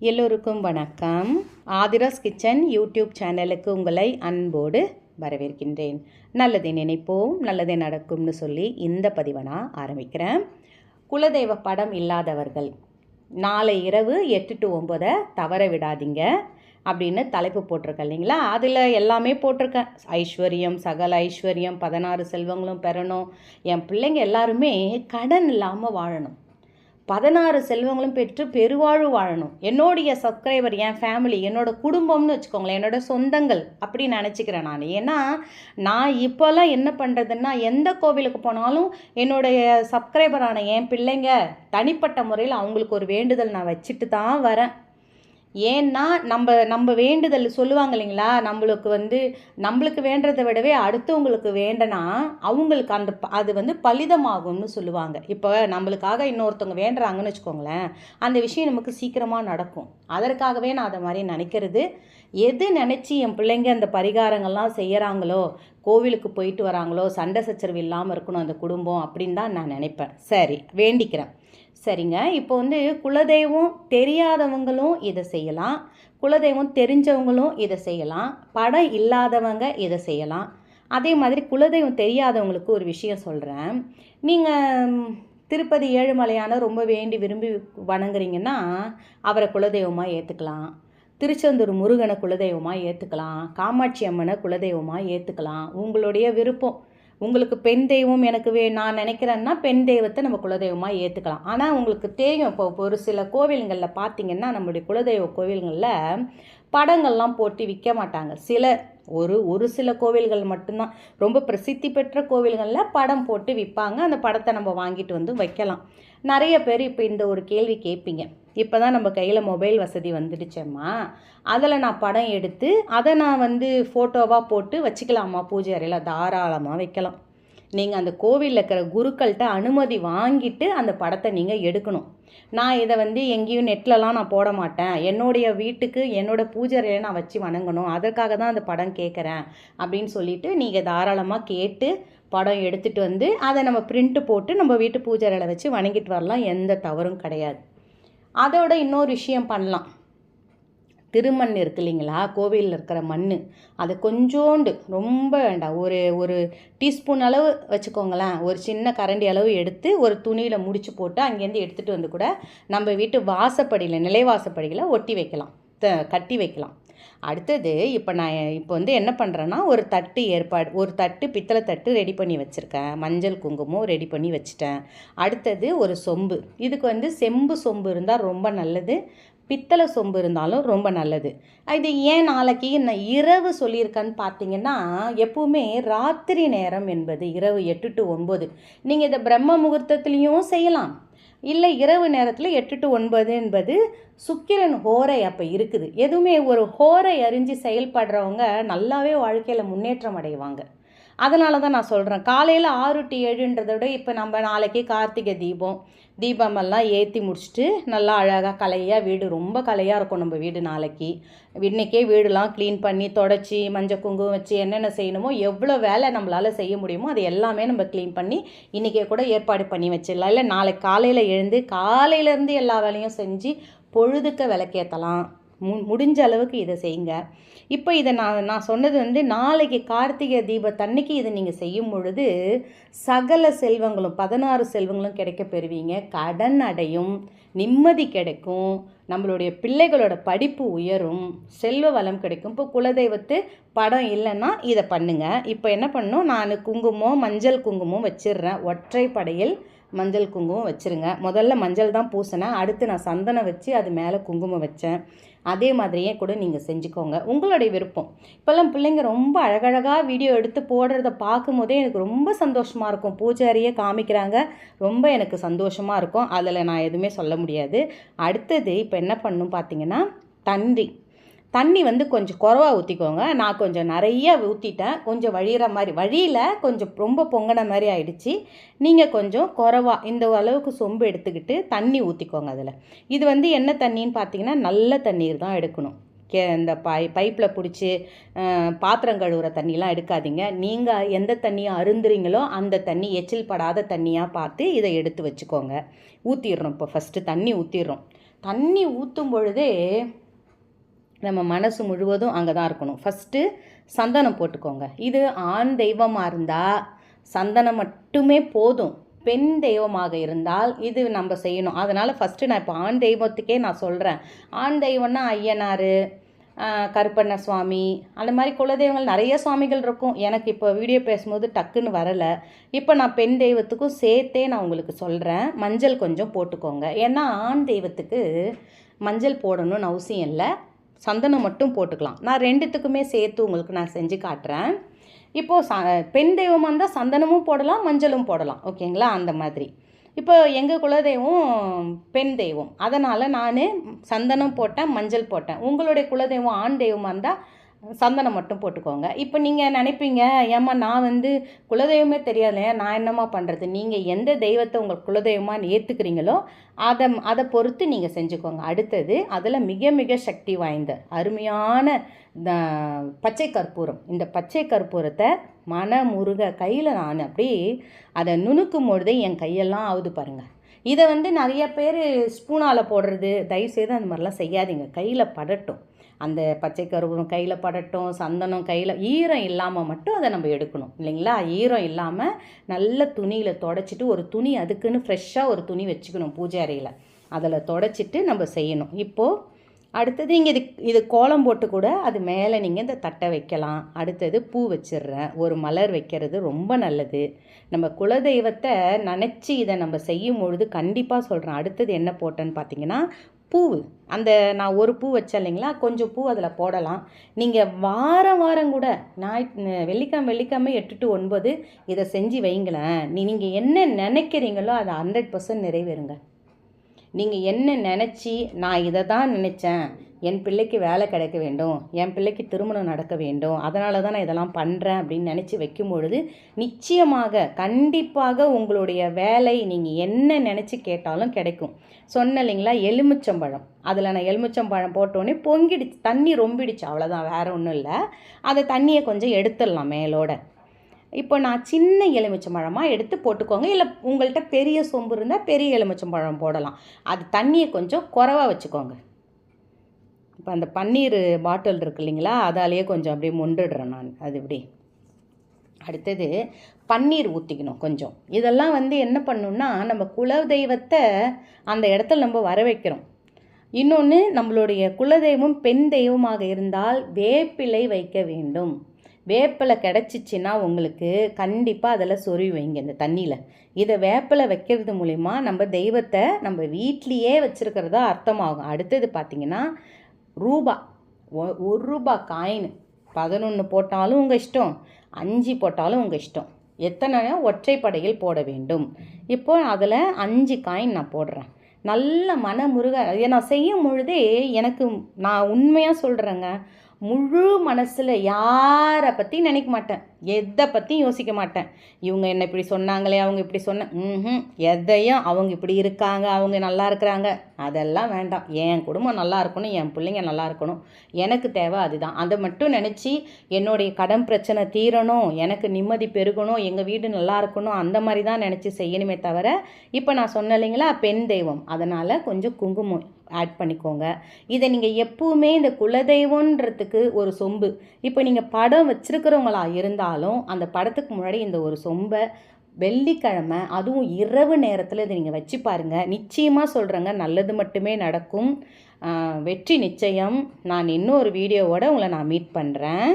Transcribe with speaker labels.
Speaker 1: எல்லோருக்கும் வணக்கம். Aadhira's kitchen YouTube சேனலுக்கு உங்களை அன்போடு வரவேற்கின்றேன். நல்லதை நினைப்போம் நல்லதே நடக்கும்னு சொல்லி இந்த பதிவை நான் ஆரம்பிக்கிறேன். குலதெய்வ படம் இல்லாதவர்கள் நாளை இரவு எட்டு டு ஒம்பதை தவற விடாதீங்க அப்படின்னு தலைப்பு போட்டிருக்கேன் இல்லைங்களா? அதில் எல்லாமே போட்டிருக்கேன். ஐஸ்வர்யம் சகல ஐஸ்வர்யம் பதினாறு செல்வங்களும் பெறணும். என் பிள்ளைங்க எல்லாருமே கடன் இல்லாமல் வாழணும். பதினாறு செல்வங்களும் பெற்று பெருவாழ்வு வாழணும். என்னுடைய சப்ஸ்கிரைபர் என் ஃபேமிலி என்னோட குடும்பம்னு வச்சுக்கோங்களேன் என்னோட சொந்தங்கள் அப்படின்னு நினச்சிக்கிறேன் நான். ஏன்னா நான் இப்போல்லாம் என்ன பண்ணுறதுன்னா எந்த கோவிலுக்கு போனாலும் என்னுடைய சப்ஸ்கிரைபரான என் பிள்ளைங்க தனிப்பட்ட முறையில் அவங்களுக்கு ஒரு வேண்டுதல் நான் வச்சுட்டு தான் வரேன். ஏன்னா நம்ம நம்ம வேண்டுதல் சொல்லுவாங்க இல்லைங்களா? நம்மளுக்கு வந்து நம்மளுக்கு வேண்டுறதை விடவே அடுத்தவங்களுக்கு வேண்டனா அவங்களுக்கு அந்த ப- அது வந்து பலிதமாகும்னு சொல்லுவாங்க. இப்போ நம்மளுக்காக இன்னொருத்தவங்க வேண்டுறாங்கன்னு வச்சுக்கோங்களேன் அந்த விஷயம் நமக்கு சீக்கிரமாக நடக்கும். அதற்காகவே நான் அதை மாதிரி நினைக்கிறது. எது நினச்சி என் பிள்ளைங்க அந்த பரிகாரங்கள்லாம் செய்கிறாங்களோ கோவிலுக்கு போயிட்டு வராங்களோ சண்டை சச்சரவு இல்லாமல் இருக்கணும் அந்த குடும்பம் அப்படின்னு தான் நான் நினைப்பேன். சரி வேண்டிக்கிறேன். சரிங்க இப்போ வந்து குலதெய்வம் தெரியாதவங்களும் இதை செய்யலாம். குலதெய்வம் தெரிஞ்சவங்களும் இதை செய்யலாம். படம் இல்லாதவங்க இதை செய்யலாம். அதே மாதிரி குலதெய்வம் தெரியாதவங்களுக்கு ஒரு விஷயம் சொல்கிறேன் நீங்கள் திருப்பதி ஏழுமலையான ரொம்ப வேண்டி விரும்பி வணங்குறீங்கன்னா அவரை குலதெய்வமாக ஏற்றுக்கலாம் திருச்செந்தூர் முருகனை குலதெய்வமாக ஏற்றுக்கலாம் காமாட்சி அம்மனை குலதெய்வமாக ஏற்றுக்கலாம் உங்களுடைய விருப்பம். உங்களுக்கு பெண் தெய்வம் எனக்கு வே நான் நினைக்கிறேன்னா பெண் தெய்வத்தை நம்ம குலதெய்வமாக ஏற்றுக்கலாம் ஆனால் உங்களுக்கு தெரியும் இப்போ ஒரு சில கோவில்களில் பார்த்தீங்கன்னா நம்மளுடைய குலதெய்வ கோவில்களில் படங்கள்லாம் போட்டு விற்க மாட்டாங்க. சில ஒரு ஒரு சில கோவில்கள் மட்டும்தான். ரொம்ப பிரசித்தி பெற்ற கோவில்களில் படம் போட்டு விற்பாங்க அந்த படத்தை நம்ம வாங்கிட்டு வந்து வைக்கலாம். நிறைய பேர் இப்போ இந்த ஒரு கேள்வி கேட்பீங்க. இப்போ தான் நம்ம கையில் மொபைல் வசதி வந்துடுச்சேம்மா. அதில் நான் படம் எடுத்து அதை நான் வந்து ஃபோட்டோவாக போட்டு வச்சுக்கலாமா? பூஜை அறையில் தாராளமாக வைக்கலாம். நீங்கள் அந்த கோவிலில் இருக்கிற குருக்கள்கிட்ட அனுமதி வாங்கிட்டு அந்த படத்தை நீங்கள் எடுக்கணும். நான் இதை வந்து எங்கேயும் நெட்லலாம் நான் போட மாட்டேன். என்னுடைய வீட்டுக்கு என்னோட பூஜை நான் வச்சு வணங்கணும். அதற்காக தான் அந்த படம் கேட்குறேன் அப்படின்னு சொல்லிட்டு நீங்கள் தாராளமாக கேட்டு படம் எடுத்துகிட்டு வந்து அதை நம்ம பிரிண்ட்டு போட்டு நம்ம வீட்டு பூஜை வச்சு வணங்கிட்டு வரலாம். எந்த தவறும் கிடையாது. அதோட இன்னொரு விஷயம் பண்ணலாம். திருமண் இருக்கு இல்லைங்களா? கோவிலில் இருக்கிற மண் அதை கொஞ்சோண்டு ரொம்ப வேண்டாம். ஒரு ஒரு டீஸ்பூன் அளவு வச்சுக்கோங்களேன். ஒரு சின்ன கரண்டி அளவு எடுத்து ஒரு துணியில் முடிச்சு போட்டு அங்கேருந்து எடுத்துகிட்டு வந்து கூட நம்ம வீட்டு வாசப்படியில் நிலைவாசப்படியில் ஒட்டி வைக்கலாம். த கட்டி வைக்கலாம். அடுத்தது இப்போ நான் இப்போ வந்து என்ன பண்ணுறேன்னா ஒரு தட்டு ஏற்பாடு ஒரு தட்டு பித்தளை தட்டு ரெடி பண்ணி வச்சுருக்கேன். மஞ்சள் குங்குமம் ரெடி பண்ணி வச்சுட்டேன். அடுத்தது ஒரு சொம்பு. இதுக்கு வந்து செம்பு சொம்பு இருந்தால் ரொம்ப நல்லது. பித்தளை சொம்பு இருந்தாலும் ரொம்ப நல்லது. இது ஏன் நாளைக்கு நான் இரவு சொல்லியிருக்கேன்னு பார்த்தீங்கன்னா எப்பவுமே ராத்திரி நேரம் என்பது இரவு எட்டு டு ஒன்பது. நீங்கள் இதை பிரம்ம முகூர்த்தத்துலேயும் செய்யலாம். இல்லை இரவு நேரத்தில் எட்டு டு ஒன்பது என்பது சுக்கிரன் ஹோரை அப்போ இருக்குது. எதுவுமே ஒரு ஹோரை அறிஞ்சு செயல்படுறவங்க நல்லாவே வாழ்க்கையில் முன்னேற்றம் அடைவாங்க. அதனால தான் நான் சொல்கிறேன் காலையில் ஆறு டு ஏழுன்றதை விட இப்போ நம்ம நாளைக்கு கார்த்திகை தீபம் தீபமெல்லாம் ஏற்றி முடிச்சுட்டு நல்லா அழகாக கலையாக வீடு ரொம்ப கலையாக இருக்கும் நம்ம வீடு நாளைக்கு. இன்னைக்கே வீடுலாம் க்ளீன் பண்ணி தொடச்சி மஞ்சள் குங்குமம் வச்சு என்னென்ன செய்யணுமோ எவ்வளோ வேலை நம்மளால் செய்ய முடியுமோ அது எல்லாமே நம்ம க்ளீன் பண்ணி இன்றைக்கே கூட ஏற்பாடு பண்ணி வச்சிடலாம். இல்லை நாளைக்கு காலையில் எழுந்து காலையிலேருந்து எல்லா வேலையும் செஞ்சு பொழுதுக்க விளக்கேற்றலாம் மு முடிஞ்ச அளவுக்கு இதை செய்யுங்க. இப்போ இதை நான் நான் சொன்னது வந்து நாளைக்கு கார்த்திகை தீபத்தன்னைக்கு இதை நீங்கள் செய்யும் பொழுது சகல செல்வங்களும் பதினாறு செல்வங்களும் கிடைக்க பெறுவீங்க. கடன் அடையும் நிம்மதி கிடைக்கும் நம்மளுடைய பிள்ளைகளோட படிப்பு உயரும் செல்வ வளம் கிடைக்கும். இப்போ குலதெய்வத்து படம் இல்லைன்னா இதை பண்ணுங்கள் இப்போ என்ன பண்ணணும்? நான் குங்குமம் மஞ்சள் குங்குமம் வச்சிடுறேன். ஒற்றை படையில் மஞ்சள் குங்குமம் வச்சுருங்க. முதல்ல மஞ்சள் தான் பூசினேன். அடுத்து நான் சந்தனம் வச்சு அது மேலே குங்குமம் வச்சேன். அதே மாதிரியே கூட நீங்கள் செஞ்சுக்கோங்க. உங்களுடைய விருப்பம். இப்போல்லாம் பிள்ளைங்க ரொம்ப அழகழகாக வீடியோ எடுத்து போடுறத பார்க்கும்போதே எனக்கு ரொம்ப சந்தோஷமாக இருக்கும். பூஜாரியே காமிக்கிறாங்க. ரொம்ப எனக்கு சந்தோஷமாக இருக்கும். அதில் நான் எதுவுமே சொல்ல முடியாது. அடுத்தது இப்போ என்ன பண்ணணும் பார்த்தீங்கன்னா தந்தி. தண்ணி வந்து கொஞ்சம் குறவா ஊற்றிக்கோங்க நான் கொஞ்சம் நிறைய ஊற்றிட்டேன் கொஞ்சம் வழிகிற மாதிரி வழியில் கொஞ்சம் ரொம்ப பொங்கின மாதிரி ஆயிடுச்சு. நீங்கள் கொஞ்சம் குறவாக இந்த அளவுக்கு சொம்பு எடுத்துக்கிட்டு தண்ணி ஊற்றிக்கோங்க அதில். இது வந்து என்ன தண்ணின்னு பார்த்தீங்கன்னா நல்ல தண்ணீர் தான் எடுக்கணும். கே இந்த பை பைப்பில் பிடிச்சி பாத்திரம் கழுவுற தண்ணிலாம் எடுக்காதீங்க. நீங்கள் எந்த தண்ணியை அருந்துறீங்களோ அந்த தண்ணி எச்சில் படாத தண்ணியாக பார்த்து இதை எடுத்து வச்சுக்கோங்க. ஊற்றிடுறோம் இப்போ ஃபஸ்ட்டு தண்ணி ஊற்றிடுறோம் தண்ணி ஊற்றும் பொழுதே நம்ம மனசு முழுவதும் அங்கே தான் இருக்கணும். ஃபஸ்ட்டு சந்தனம் போட்டுக்கோங்க. இது ஆண் தெய்வமாக இருந்தால் சந்தனம் மட்டுமே போதும். பெண் தெய்வமாக இருந்தால் இது நம்ம செய்யணும். அதனால் ஃபஸ்ட்டு நான் இப்போ ஆண் தெய்வத்துக்கே நான் சொல்கிறேன் ஆண் தெய்வம்னா ஐயனார் கருப்பண்ண சுவாமி அந்த மாதிரி குலதெய்வங்கள் நிறைய சுவாமிகள் இருக்கும். எனக்கு இப்போ வீடியோ பேசும்போது டக்குன்னு வரலை. இப்போ நான் பெண் தெய்வத்துக்கும் சேர்த்தே நான் உங்களுக்கு சொல்கிறேன் மஞ்சள் கொஞ்சம் போட்டுக்கோங்க. ஏன்னா ஆண் தெய்வத்துக்கு மஞ்சள் போடணும்னு அவசியம் இல்லை. சந்தனம் மட்டும் போட்டுக்கலாம். நான் ரெண்டுத்துக்குமே சேர்த்து உங்களுக்கு நான் செஞ்சு காட்டுறேன். இப்போது ச பெண் தெய்வமாக இருந்தால் சந்தனமும் போடலாம் மஞ்சளும் போடலாம். ஓகேங்களா? அந்த மாதிரி. இப்போ எங்கள் குலதெய்வம் பெண் தெய்வம். அதனால் நான் சந்தனம் போட்டேன் மஞ்சள் போட்டேன். உங்களுடைய குலதெய்வம் ஆண் தெய்வமாக இருந்தால் சந்தனம் மட்டும் போட்டுக்கோங்க. இப்போ நீங்கள் நினைப்பீங்க ஏம்மா நான் வந்து குலதெய்வமே தெரியாதுலையா நான் என்னம்மா பண்ணுறது நீங்கள் எந்த தெய்வத்தை உங்கள் குலதெய்வமாக ஏற்றுக்கிறீங்களோ அதை அதை பொறுத்து நீங்கள் செஞ்சுக்கோங்க. அடுத்தது அதில் மிக மிக சக்தி வாய்ந்த அருமையான பச்சை கற்பூரம். இந்த பச்சை கற்பூரத்தை மன முருக கையில் நான் அப்படி அதை நுணுக்கும் பொழுதே என் கையெல்லாம் ஆகுது பாருங்கள் இதை வந்து நிறைய பேர் ஸ்பூனால் போடுறது தயவுசெய்து அந்த மாதிரிலாம் செய்யாதீங்க. கையில் படட்டும். அந்த பச்சை கருவம் கையில் படட்டும் சந்தனம் கையில் ஈரம் இல்லாமல் மட்டும் அதை நம்ம எடுக்கணும் இல்லைங்களா? ஈரம் இல்லாமல் நல்ல துணியில் தொடச்சிட்டு ஒரு துணி அதுக்குன்னு ஃப்ரெஷ்ஷாக ஒரு துணி வச்சுக்கணும் பூஜை அறையில். அதில் தொடச்சிட்டு நம்ம செய்யணும். இப்போது அடுத்தது இங்கே இது இது கோலம் போட்டு கூட அது மேலே நீங்கள் இந்த தட்டை வைக்கலாம். அடுத்தது பூ வச்சிடுறேன். ஒரு மலர் வைக்கிறது ரொம்ப நல்லது. நம்ம குலதெய்வத்தை நினச்சி இதை நம்ம செய்யும் பொழுது கண்டிப்பாக சொல்கிறேன் அடுத்தது என்ன போட்டேன்னு பார்த்தீங்கன்னா பூ அந்த நான் ஒரு பூ வச்சேன் இல்லைங்களா? கொஞ்சம் பூ அதில் போடலாம். நீங்கள் வாரம் வாரம் கூட ஞாயிற்று வெள்ளிக்கிழமை வெள்ளிக்கிழமை எட்டு டு ஒன்பது இதை செஞ்சு வைங்களேன். நீ நீங்கள் என்ன நினைக்கிறீங்களோ அதை ஹண்ட்ரட் பர்சன்ட் நிறைவேறுங்க. நீங்கள் என்ன நினச்சி நான் இதை தான் நினச்சேன். என் பிள்ளைக்கு வேலை கிடைக்க வேண்டும். என் பிள்ளைக்கு திருமணம் நடக்க வேண்டும். அதனால தான் நான் இதெல்லாம் பண்ணுறேன் அப்படின்னு நினச்சி வைக்கும் பொழுது நிச்சயமாக கண்டிப்பாக உங்களுடைய வேலை நீங்கள் என்ன நினச்சி கேட்டாலும் கிடைக்கும். சொன்ன இல்லைங்களா எலுமிச்சம்பழம். அதில் நான் எலுமிச்சம்பழம் போட்டோன்னே பொங்கிடுச்சு. தண்ணி ரொம்பிடுச்சு. அவ்வளோதான் வேறு ஒன்றும் இல்லை. அதை தண்ணியை கொஞ்சம் எடுத்துடலாம் மேலோட. இப்போ நான் சின்ன எலுமிச்சம்பழமாக எடுத்து போட்டுக்கோங்க. இல்லை உங்கள்கிட்ட பெரிய சொம்பு இருந்தால் பெரிய எலுமிச்சம்பழம் போடலாம். அது தண்ணியை கொஞ்சம் குறவாக வச்சுக்கோங்க. இப்போ அந்த பன்னீர் பாட்டில் இருக்கு இல்லைங்களா? அதாலேயே கொஞ்சம் அப்படியே மொண்டுடுறேன் நான். அது இப்படி அடுத்தது பன்னீர் ஊற்றிக்கணும் கொஞ்சம். இதெல்லாம் வந்து என்ன பண்ணணும்னா நம்ம குல தெய்வத்தை அந்த இடத்துல நம்ம வர வைக்கிறோம் இன்னொன்று நம்மளுடைய குலதெய்வம் பெண் தெய்வமாக இருந்தால் வேப்பிலை வைக்க வேண்டும். வேப்பிலை கிடச்சிச்சின்னா உங்களுக்கு கண்டிப்பாக அதில் சொருவி வைங்க இந்த தண்ணியில். இதை வேப்பிலை வைக்கிறது மூலிமா நம்ம தெய்வத்தை நம்ம வீட்லேயே வச்சுருக்கிறதா அர்த்தமாகும். அடுத்தது பார்த்திங்கன்னா ரூபா. ஒரு ரூபா காயின் பதினொன்று போட்டாலும் உங்கள் இஷ்டம் அஞ்சு போட்டாலும் உங்கள் இஷ்டம். எத்தனை ஒற்றைப்படையில் போட வேண்டும். இப்போ அதில் அஞ்சு காயின் நான் போடுறேன். நல்ல மனமுருக இதை நான் செய்யும் பொழுதே எனக்கு நான் உண்மையாக சொல்கிறேங்க முழு மனசில் யாரை பற்றி நினைக்க மாட்டேன். எதை பற்றியும் யோசிக்க மாட்டேன். இவங்க என்ன இப்படி சொன்னாங்களே அவங்க இப்படி சொன்ன ம் எதையும் அவங்க இப்படி இருக்காங்க அவங்க நல்லா இருக்கிறாங்க. அதெல்லாம் வேண்டாம். என் குடும்பம் நல்லா இருக்கணும் என் பிள்ளைங்க நல்லா இருக்கணும். எனக்கு தேவை அதுதான். அதை மட்டும் நினச்சி என்னுடைய கடன் பிரச்சனை தீரணும் எனக்கு நிம்மதி பெருகணும் எங்கள் வீடு நல்லா இருக்கணும் அந்த மாதிரி தான் நினச்சி செய்யணுமே தவிர இப்போ நான் சொன்ன இல்லைங்களா பெண் தெய்வம். அதனால் கொஞ்சம் குங்குமம். ஆட் பண்ணிக்கோங்க. இதை நீங்கள் எப்பவுமே இந்த குலதெய்வன்றதுக்கு ஒரு சொம்பு. இப்போ நீங்கள் படம் வச்சுருக்கிறவங்களா இருந்தாலும் அந்த படத்துக்கு முன்னாடி இந்த ஒரு சொம்பை வெள்ளிக்கிழமை அதுவும் இரவு நேரத்தில் இதை நீங்கள் வச்சு பாருங்கள் நிச்சயமாக சொல்கிறேங்க நல்லது மட்டுமே நடக்கும். வெற்றி நிச்சயம். நான் இன்னொரு வீடியோவோடு உங்களை நான் மீட் பண்ணுறேன்